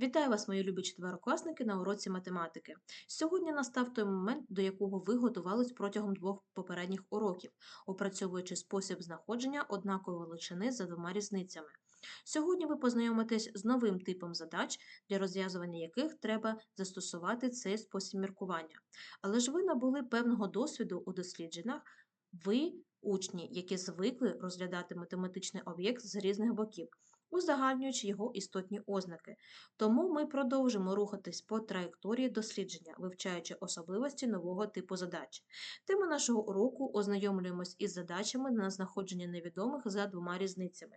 Вітаю вас, мої любі четверокласники, на уроці математики. Сьогодні настав той момент, до якого ви готувались протягом двох попередніх уроків, опрацьовуючи спосіб знаходження однакової величини за двома різницями. Сьогодні ви познайомитесь з новим типом задач, для розв'язування яких треба застосувати цей спосіб міркування. Але ж ви набули певного досвіду у дослідженнях, ви учні, які звикли розглядати математичний об'єкт з різних боків узагальнюючи його істотні ознаки. Тому ми продовжимо рухатись по траєкторії дослідження, вивчаючи особливості нового типу задач. Тема нашого уроку ознайомлюємось із задачами на знаходження невідомих за двома різницями.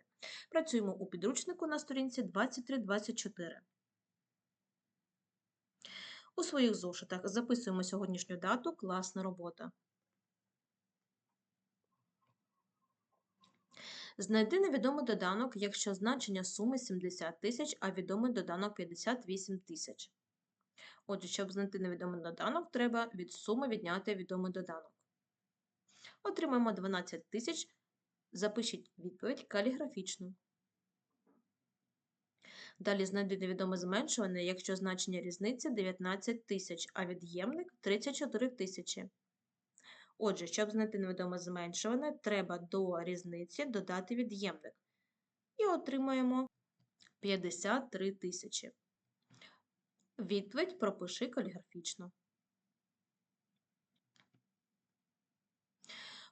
Працюємо у підручнику на сторінці 23-24. У своїх зошитах записуємо сьогоднішню дату класна робота. Знайди невідомий доданок, якщо значення суми 70 тисяч, а відомий доданок 58 тисяч. Отже, щоб знайти невідомий доданок, треба від суми відняти відомий доданок. Отримаємо 12 тисяч. Запишіть відповідь каліграфічно. Далі знайди невідоме зменшуване, якщо значення різниці 19 тисяч, а від'ємник 34 тисячі. Отже, щоб знайти невідоме зменшуване, треба до різниці додати від'ємник. І отримаємо 53 тисячі. Відповідь пропиши каліграфічно.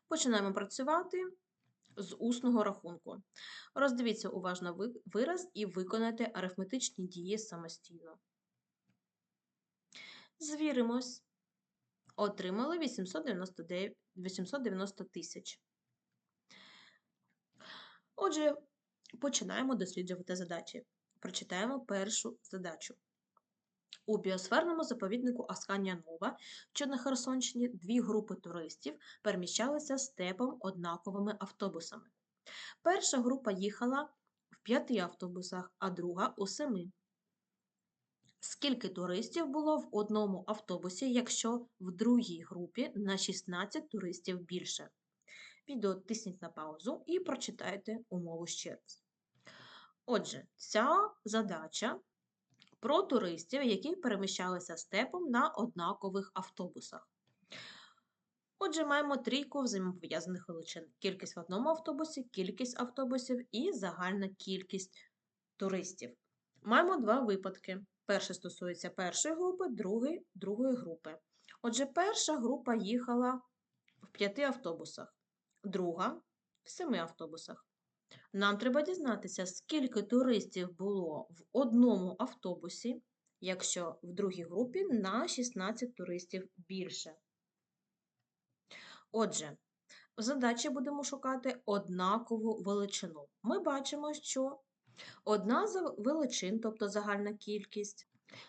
Починаємо працювати з усного рахунку. Роздивіться уважно вираз і виконайте арифметичні дії самостійно. Звіримось отримали 890 тисяч. Отже, починаємо досліджувати задачі. Прочитаємо першу задачу. У біосферному заповіднику Асканія Нова, що на Херсонщині, дві групи туристів переміщалися степом однаковими автобусами. Перша група їхала в п'яти автобусах, а друга у семи. Скільки туристів було в одному автобусі, якщо в другій групі на 16 туристів більше? Відео тисніть на паузу і прочитайте умову ще раз. Отже, ця задача про туристів, які переміщалися степом на однакових автобусах. Отже, маємо трійку взаємопов'язаних величин: кількість в одному автобусі, кількість автобусів і загальна кількість туристів. Маємо два випадки. Перший стосується першої групи, другий другої групи. Отже, перша група їхала в п'яти автобусах, друга в семи автобусах. Нам треба дізнатися, скільки туристів було в одному автобусі, якщо в другій групі на 16 туристів більше. Отже, в задачі будемо шукати однакову величину. Ми бачимо, що Одна з величин, тобто загальна кількість,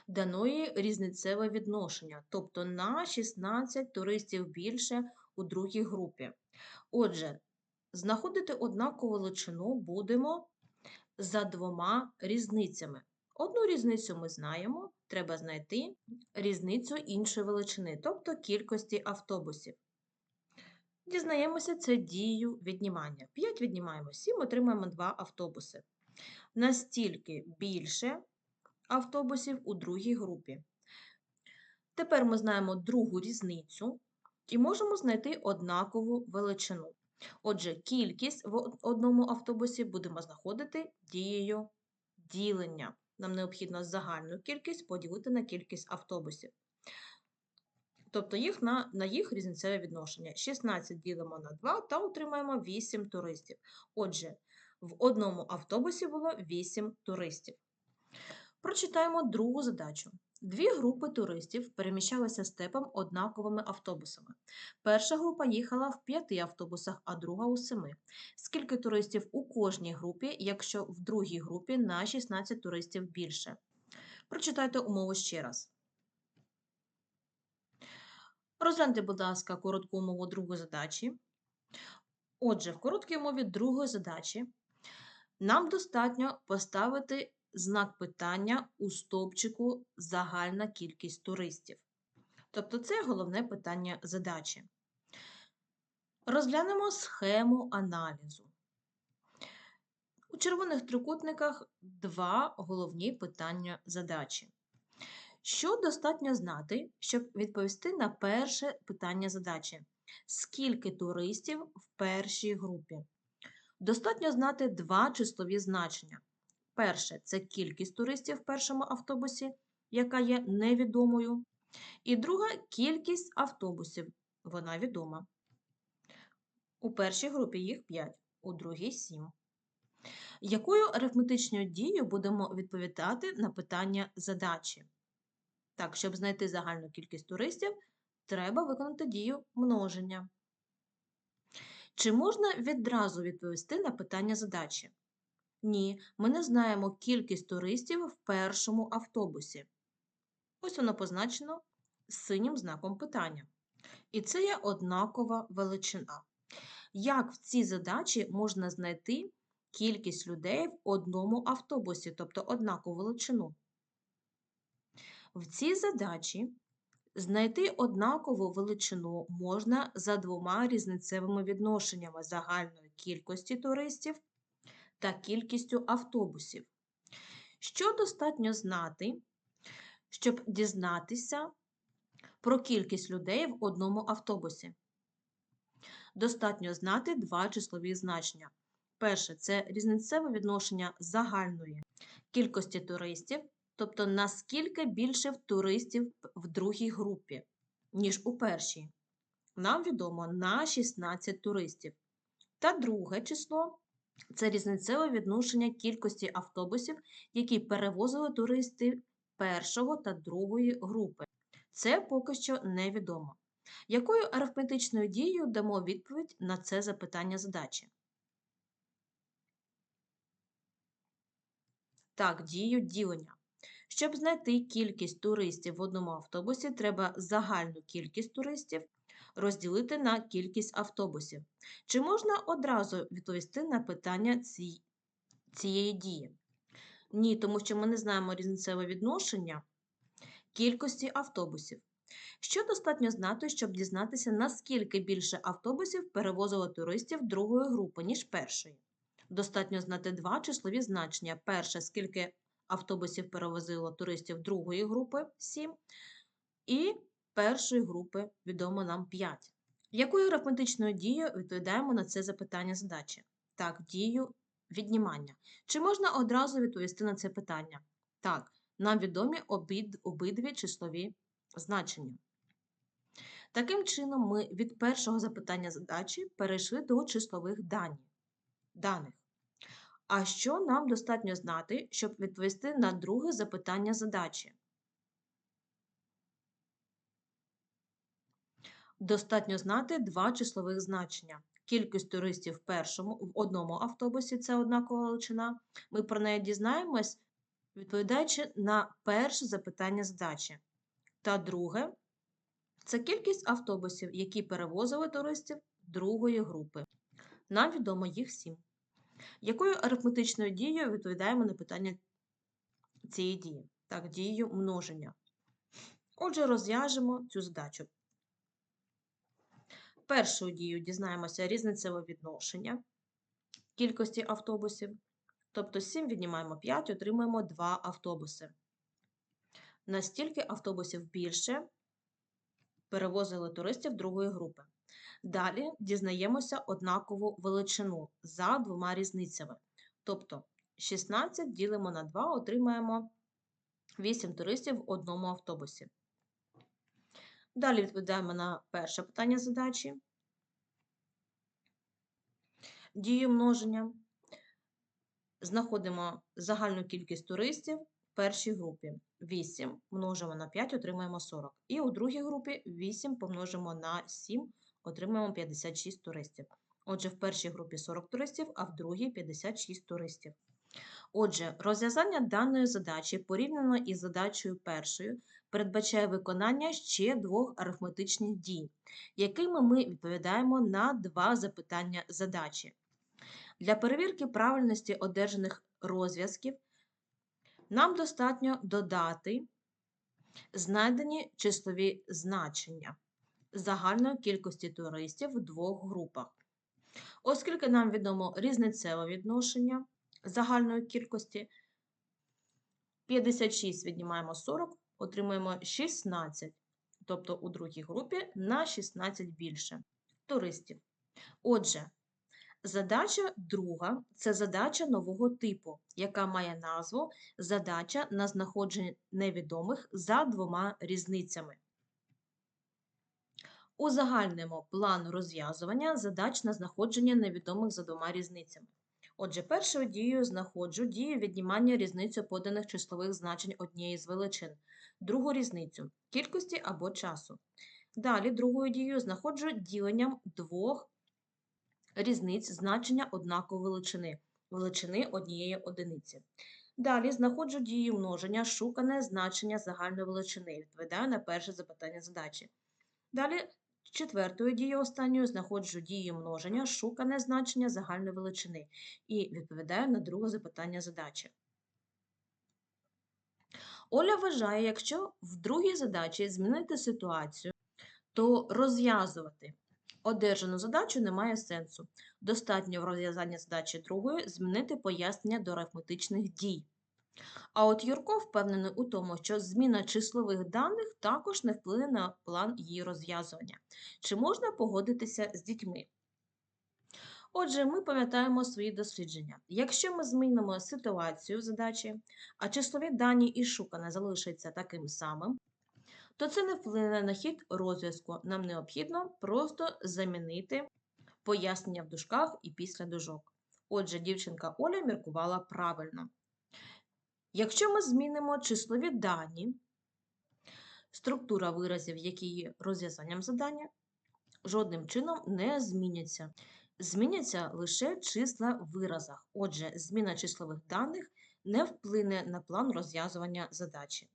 даної різницеве відношення, тобто на 16 туристів більше у другій групі. Отже, знаходити однакову величину будемо за двома різницями. Одну різницю ми знаємо, треба знайти різницю іншої величини, тобто кількості автобусів. Дізнаємося це дією віднімання. 5 віднімаємо 7, отримаємо 2 автобуси настільки більше автобусів у другій групі. Тепер ми знаємо другу різницю і можемо знайти однакову величину. Отже, кількість в одному автобусі будемо знаходити дією ділення. Нам необхідно загальну кількість поділити на кількість автобусів. Тобто їх на на їх різницеве відношення. 16 ділимо на 2 та отримаємо 8 туристів. Отже, в одному автобусі було 8 туристів. Прочитаємо другу задачу. Дві групи туристів переміщалися степом однаковими автобусами. Перша група їхала в п'яти автобусах, а друга у семи. Скільки туристів у кожній групі, якщо в другій групі на 16 туристів більше? Прочитайте умову ще раз. Розгляньте, будь ласка, коротку умову другої задачі. Отже, в короткій умові другої задачі нам достатньо поставити знак питання у стовпчику загальна кількість туристів. Тобто це головне питання задачі. Розглянемо схему аналізу. У червоних трикутниках два головні питання задачі. Що достатньо знати, щоб відповісти на перше питання задачі? Скільки туристів в першій групі? Достатньо знати два числові значення. Перше це кількість туристів в першому автобусі, яка є невідомою. І друга кількість автобусів. Вона відома. У першій групі їх 5, у другій 7. Якою арифметичною дією будемо відповідати на питання задачі? Так, щоб знайти загальну кількість туристів, треба виконати дію множення. Чи можна відразу відповісти на питання задачі? Ні, ми не знаємо кількість туристів в першому автобусі. Ось воно позначено синім знаком питання. І це є однакова величина. Як в цій задачі можна знайти кількість людей в одному автобусі, тобто однакову величину? В цій задачі знайти однакову величину можна за двома різницевими відношеннями загальної кількості туристів та кількістю автобусів. Що достатньо знати, щоб дізнатися про кількість людей в одному автобусі? Достатньо знати два числові значення. Перше це різницеве відношення загальної кількості туристів, тобто наскільки більше туристів в другій групі, ніж у першій. Нам відомо на 16 туристів. Та друге число це різницеве відношення кількості автобусів, які перевозили туристів першого та другої групи. Це поки що невідомо. Якою арифметичною дією дамо відповідь на це запитання задачі? Так, дію ділення. Щоб знайти кількість туристів в одному автобусі, треба загальну кількість туристів розділити на кількість автобусів. Чи можна одразу відповісти на питання цієї дії? Ні, тому що ми не знаємо різницеве відношення кількості автобусів. Що достатньо знати, щоб дізнатися, наскільки більше автобусів перевозило туристів другої групи, ніж першої? Достатньо знати два числові значення. Перше, скільки автобусів перевозило туристів другої групи 7, і першої групи відомо нам 5. Якою арифметичною дією відповідаємо на це запитання задачі? Так, дію віднімання. Чи можна одразу відповісти на це питання? Так, нам відомі обид, обидві числові значення. Таким чином, ми від першого запитання задачі перейшли до числових даних. А що нам достатньо знати, щоб відповісти на друге запитання задачі? Достатньо знати два числових значення. Кількість туристів в першому в одному автобусі це однакова величина. Ми про неї дізнаємось, відповідаючи на перше запитання задачі. Та друге це кількість автобусів, які перевозили туристів другої групи. Нам відомо їх сім. Якою арифметичною дією відповідаємо на питання цієї дії? Так, дією множення. Отже, розв'яжемо цю задачу. Першою дією дізнаємося різницеве відношення кількості автобусів. Тобто 7 віднімаємо 5, отримуємо 2 автобуси. Настільки автобусів більше перевозили туристів другої групи. Далі дізнаємося однакову величину за двома різницями. Тобто 16 ділимо на 2, отримаємо 8 туристів в одному автобусі. Далі відповідаємо на перше питання задачі. Дію множення. Знаходимо загальну кількість туристів в першій групі. 8 множимо на 5, отримаємо 40. І у другій групі 8 помножимо на 7, отримаємо 56 туристів. Отже, в першій групі 40 туристів, а в другій 56 туристів. Отже, розв'язання даної задачі порівняно із задачею першою передбачає виконання ще двох арифметичних дій, якими ми відповідаємо на два запитання задачі. Для перевірки правильності одержаних розв'язків нам достатньо додати знайдені числові значення загальної кількості туристів в двох групах. Оскільки нам відомо різницеве відношення загальної кількості. 56 віднімаємо 40, отримуємо 16. Тобто у другій групі на 16 більше туристів. Отже, задача друга це задача нового типу, яка має назву Задача на знаходження невідомих за двома різницями. Узагальнимо план розв'язування задач на знаходження невідомих за двома різницями. Отже, першою дією знаходжу дію віднімання різницю поданих числових значень однієї з величин, другу різницю кількості або часу. Далі другою дією знаходжу діленням двох різниць значення однакової величини, величини однієї одиниці. Далі знаходжу дію множення, шукане значення загальної величини. Відповідаю на перше запитання задачі. Далі четвертою дією останньою знаходжу дію множення, шукане значення загальної величини і відповідаю на друге запитання задачі. Оля вважає, якщо в другій задачі змінити ситуацію, то розв'язувати одержану задачу немає сенсу. Достатньо в розв'язанні задачі другої змінити пояснення до арифметичних дій. А от Юрко впевнений у тому, що зміна числових даних також не вплине на план її розв'язування. Чи можна погодитися з дітьми? Отже, ми пам'ятаємо свої дослідження. Якщо ми змінимо ситуацію задачі, а числові дані і шукане залишаться таким самим, то це не вплине на хід розв'язку. Нам необхідно просто замінити пояснення в дужках і після дужок. Отже, дівчинка Оля міркувала правильно. Якщо ми змінимо числові дані, структура виразів, які є розв'язанням задання, жодним чином не зміняться. Зміняться лише числа в виразах. Отже, зміна числових даних не вплине на план розв'язування задачі.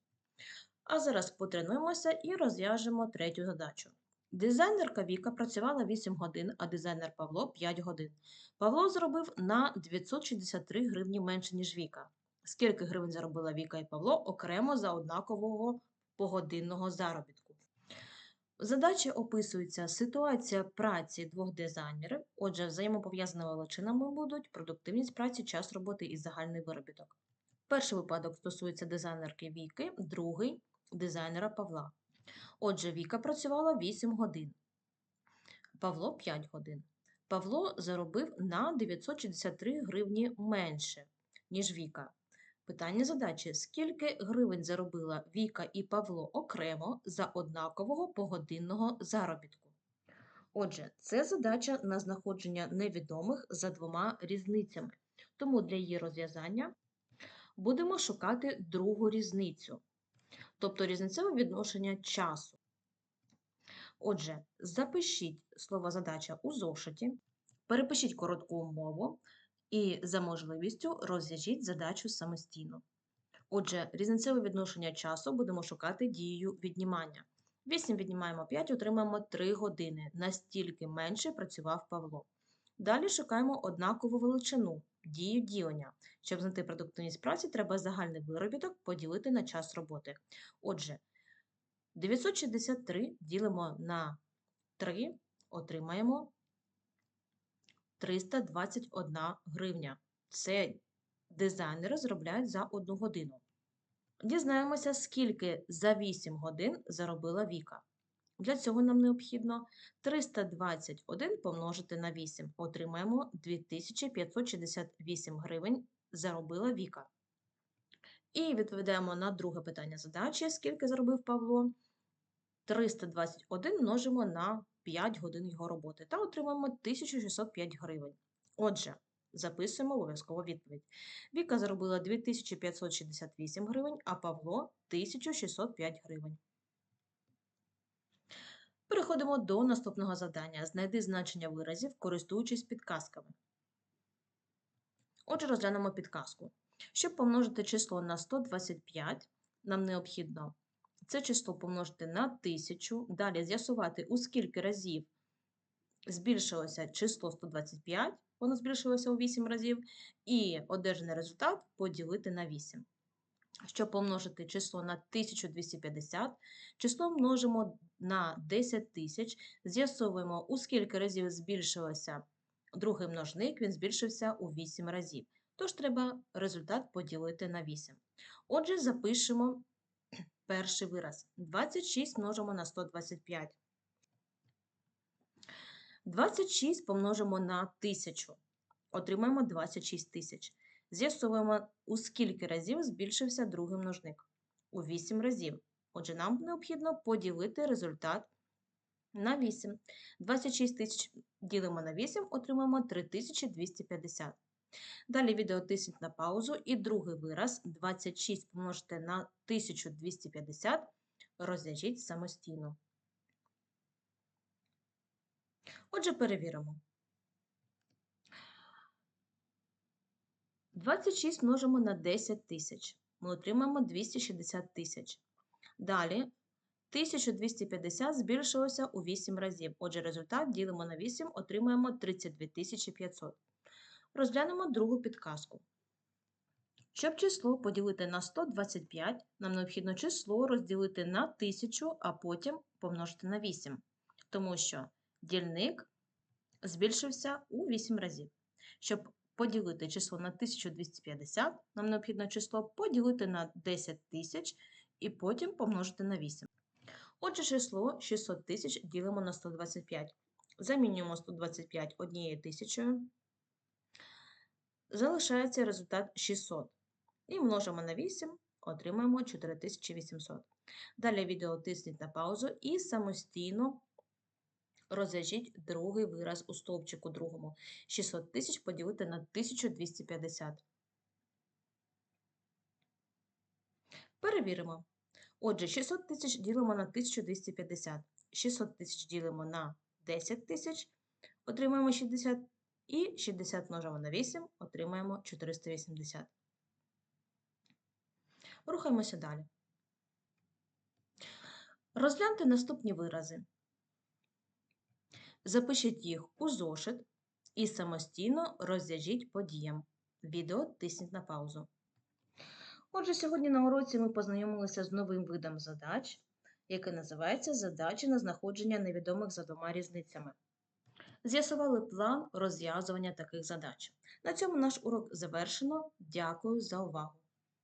А зараз потренуємося і розв'яжемо третю задачу. Дизайнерка Віка працювала 8 годин, а дизайнер Павло 5 годин. Павло заробив на 963 гривні менше, ніж Віка. Скільки гривень заробила Віка і Павло окремо за однакового погодинного заробітку? В задачі описується ситуація праці двох дизайнерів. Отже, взаємопов'язаними величинами будуть продуктивність праці, час роботи і загальний виробіток. Перший випадок стосується дизайнерки Віки, другий дизайнера Павла. Отже, Віка працювала 8 годин, Павло 5 годин. Павло заробив на 963 гривні менше, ніж Віка. Питання задачі: скільки гривень заробила Віка і Павло окремо за однакового погодинного заробітку? Отже, це задача на знаходження невідомих за двома різницями. Тому для її розв'язання будемо шукати другу різницю, тобто різницеве відношення часу. Отже, запишіть слово задача у зошиті, перепишіть коротку умову і за можливістю розв'яжіть задачу самостійно. Отже, різницеве відношення часу будемо шукати дією віднімання. 8 віднімаємо 5, отримаємо 3 години. Настільки менше працював Павло. Далі шукаємо однакову величину дію ділення. Щоб знайти продуктивність праці, треба загальний виробіток поділити на час роботи. Отже, 963 ділимо на 3, отримаємо 321 гривня. Це дизайнери зробляють за 1 годину. Дізнаємося, скільки за 8 годин заробила Віка. Для цього нам необхідно 321 помножити на 8. Отримаємо 2568 гривень заробила Віка. І відповідаємо на друге питання задачі, скільки заробив Павло. 321 множимо на 5 годин його роботи та отримаємо 1605 гривень. Отже, записуємо обов'язково відповідь. Віка заробила 2568 гривень, а Павло 1605 гривень. Переходимо до наступного завдання. Знайди значення виразів, користуючись підказками. Отже, розглянемо підказку. Щоб помножити число на 125, нам необхідно це число помножити на 1000, далі з'ясувати, у скільки разів збільшилося число 125, воно збільшилося у 8 разів, і одержаний результат поділити на 8. Щоб помножити число на 1250, число множимо на 10 тисяч, з'ясовуємо, у скільки разів збільшилося другий множник, він збільшився у 8 разів. Тож треба результат поділити на 8. Отже, запишемо перший вираз. 26 множимо на 125. 26 помножимо на 1000. Отримаємо 26 тисяч. З'ясовуємо, у скільки разів збільшився другий множник. У 8 разів. Отже, нам необхідно поділити результат на 8. 26 тисяч ділимо на 8, отримаємо 3250. Далі відео тисніть на паузу і другий вираз 26 помножити на 1250 розв'яжіть самостійно. Отже, перевіримо. 26 множимо на 10 тисяч. Ми отримаємо 260 тисяч. Далі 1250 збільшилося у 8 разів. Отже, результат ділимо на 8, отримаємо 32 500. Розглянемо другу підказку. Щоб число поділити на 125, нам необхідно число розділити на 1000, а потім помножити на 8. Тому що дільник збільшився у 8 разів. Щоб поділити число на 1250, нам необхідно число поділити на 10 тисяч і потім помножити на 8. Отже, число 600 тисяч ділимо на 125. Замінюємо 125 однією тисячою. Залишається результат 600. І множимо на 8, отримаємо 4800. Далі відео тисніть на паузу і самостійно розв'яжіть другий вираз у стовпчику другому. 600 тисяч поділити на 1250. Перевіримо. Отже, 600 тисяч ділимо на 1250. 600 тисяч ділимо на 10 тисяч, отримаємо 60 і 60 множимо на 8, отримаємо 480. Рухаємося далі. Розгляньте наступні вирази. Запишіть їх у зошит і самостійно розв'яжіть по діям. Відео тисніть на паузу. Отже, сьогодні на уроці ми познайомилися з новим видом задач, який називається Задачі на знаходження невідомих за двома різницями. З'ясували план розв'язування таких задач. На цьому наш урок завершено. Дякую за увагу!